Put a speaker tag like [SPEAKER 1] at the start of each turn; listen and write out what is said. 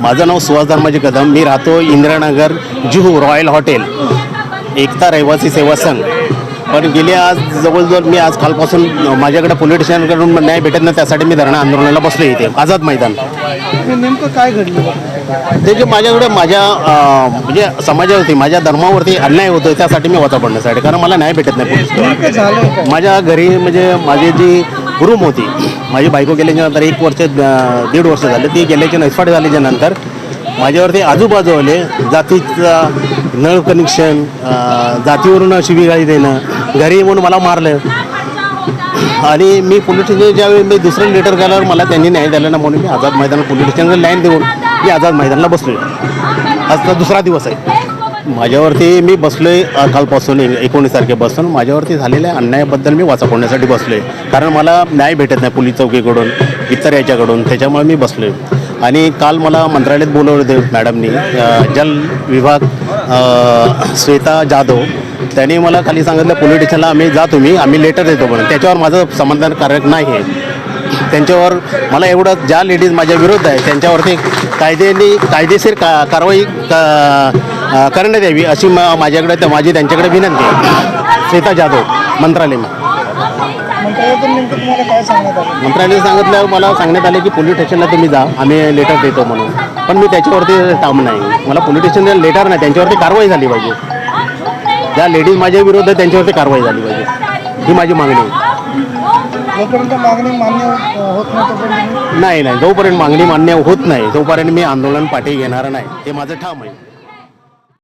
[SPEAKER 1] माझं नाव सुहास धर्माजी कदम. मी राहतो इंदिरानगर जुहू रॉयल हॉटेल. एकता रहिवासी सेवा संघ. पण गेले आज जवळजवळ मी आज कालपासून माझ्याकडे पोलिटिशियनकडून न्याय भेटत नाही त्यासाठी मी धरणं आंदोलनाला बसलो इथे आझाद मैदान.
[SPEAKER 2] नेमकं काय घडलं?
[SPEAKER 1] ते जे माझ्याकडे माझ्या म्हणजे समाजावरती माझ्या धर्मावरती अन्याय होतो त्यासाठी मी वाचा पडण्यासाठी कारण मला न्याय भेटत नाही. पोलीस माझ्या घरी म्हणजे माझी जी रूम होती माझी बायको गेल्याच्यानंतर एक वर्ष दीड वर्ष झालं. ती गेल्याच्या नैसफाट झाल्याच्यानंतर माझ्यावरती आजूबाजूवाले जातीचा नळ कनेक्शन जातीवरून शिवीगाळी देणं घरी म्हणून मला मारलं. आणि मी पोलीस स्टेशन ज्यावेळी मी दुसरं लेटर केल्यावर मला त्यांनी न्याय दिला ना म्हणून मी आझाद मैदान पोलीस स्टेशनला लाईन देऊन मी आझाद मैदानाला बसलो आजचा दुसरा दिवस आहे. माझ्यावरती मी बसलो आहे कालपासून एकोणीस तारखेपासून. माझ्यावरती झालेल्या अन्यायाबद्दल मी वाचा फोडण्यासाठी आहे कारण मला न्याय भेटत नाही पोलीस चौकीकडून इतर याच्याकडून. त्याच्यामुळे मी बसलोय. आणि काल मला मंत्रालयात बोलवलं होते मॅडमनी जल विभाग श्वेता जाधव. त्यांनी मला खाली सांगितलं पोलीस स्टेशनला आम्ही जा तुम्ही आम्ही लेटर देतो म्हणून. त्याच्यावर माझं समाधानकारक नाही आहे त्यांच्यावर मला एवढं ज्या लेडीज माझ्या विरोध आहे त्यांच्यावरती कायदेनी कायदेशीर का कारवाई का करण्यात यावी अशी मा- माझ्याकडे तर माझी त्यांच्याकडे विनंती आहे. श्वेता जाधव मंत्रालय
[SPEAKER 2] मंत्रालयातून
[SPEAKER 1] मंत्रालय सांगितल्यावर मला सांगण्यात आले की पोलीस स्टेशनला तुम्ही जा आम्ही लेटर देतो म्हणून. पण मी त्याच्यावरती थांब नाही. मला पोलीस स्टेशनला लेटर नाही त्यांच्यावरती कारवाई झाली पाहिजे. ज्या लेडीज माझ्या विरोध आहे त्यांच्यावरती कारवाई झाली पाहिजे. ही माझी मागणी आहे.
[SPEAKER 2] नाही
[SPEAKER 1] नाही नाही जोपर्यंत मागणी मान्य होत नाही तोपर्यंत मी आंदोलन पाठी घेणार नाही हे माझं ठाम आहे.